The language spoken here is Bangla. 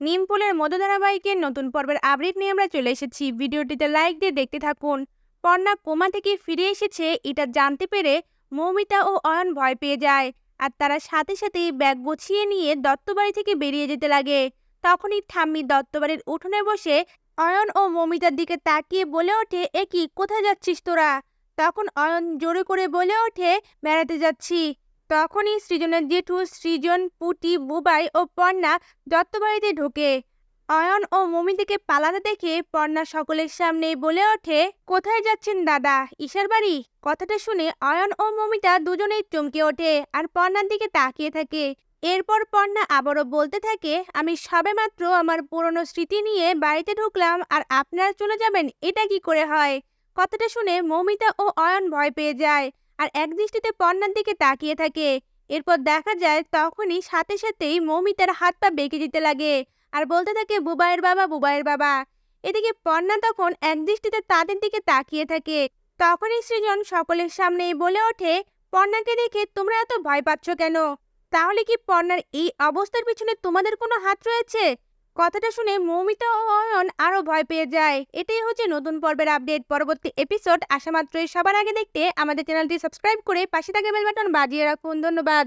নিমপুলের মধ্য ধারাবাহিকের নতুন পর্বের আপডেট নিয়ে আমরা চলে এসেছি। ভিডিওটিতে লাইক দিয়ে দেখতে থাকুন। পর্ণা কোমা থেকে ফিরে এসেছে, এটা জানতে পেরে মৌমিতা ও অয়ন ভয় পেয়ে যায় আর তারা সাথে সাথেই ব্যাগ গুছিয়ে নিয়ে দত্তবাড়ি থেকে বেরিয়ে যেতে লাগে। তখনই ঠাম্মি দত্তবাড়ির উঠোনে বসে অয়ন ও মৌমিতার দিকে তাকিয়ে বলে ওঠে এ কি কোথায় যাচ্ছিস তোরা? তখন অয়ন জোরে করে বলে ওঠে, বেড়াতে যাচ্ছি। তখনই সৃজনের জেঠু, সৃজন, পুটি, বুবাই ও পর্ণা দত্তবাড়িতে ঢোকে। অয়ন ও মমিতাকে পালাতে দেখে পর্ণা সকলের সামনেই বলে ওঠে, কোথায় যাচ্ছেন দাদা? ঈশার বাড়ি? কথাটা শুনে অয়ন ও মমিতা দুজনেই চমকে ওঠে আর পর্ণার দিকে তাকিয়ে থাকে। এরপর পর্ণা আবারও বলতে থাকে, আমি সবেমাত্র আমার পুরনো স্মৃতি নিয়ে বাড়িতে ঢুকলাম আর আপনারা চলে যাবেন, এটা কি করে হয়? কথাটা শুনে মমিতা ও অয়ন ভয় পেয়ে যায়। আর এক দৃষ্টিতে পর্ণার দিকে তাকিয়ে থাকে। এরপর দেখা যায় তখনই সাথে সাথেই মৌমিতার হাত পা বেঁকে দিতে লাগে আর বলতে থাকে, বুবাইয়ের বাবা বুবাইয়ের বাবা। এদিকে পর্ণা তখন এক দৃষ্টিতে তাদের দিকে তাকিয়ে থাকে। তখনই সৃজন সকলের সামনেই বলে ওঠে পর্ণাকে দেখে তোমরা এত ভয় পাচ্ছ কেন? তাহলে কি পর্ণার এই অবস্থার পিছনে তোমাদের কোনো হাত রয়েছে? কথাটা শুনে মৌমিতা ও অয়ন আরও ভয় পেয়ে যায়। এটাই হচ্ছে নতুন পর্বের আপডেট। পরবর্তী এপিসোড আসা মাত্রই সবার আগে দেখতে আমাদের চ্যানেলটি সাবস্ক্রাইব করে পাশে থাকা বেল বাটন বাজিয়ে রাখুন। ধন্যবাদ।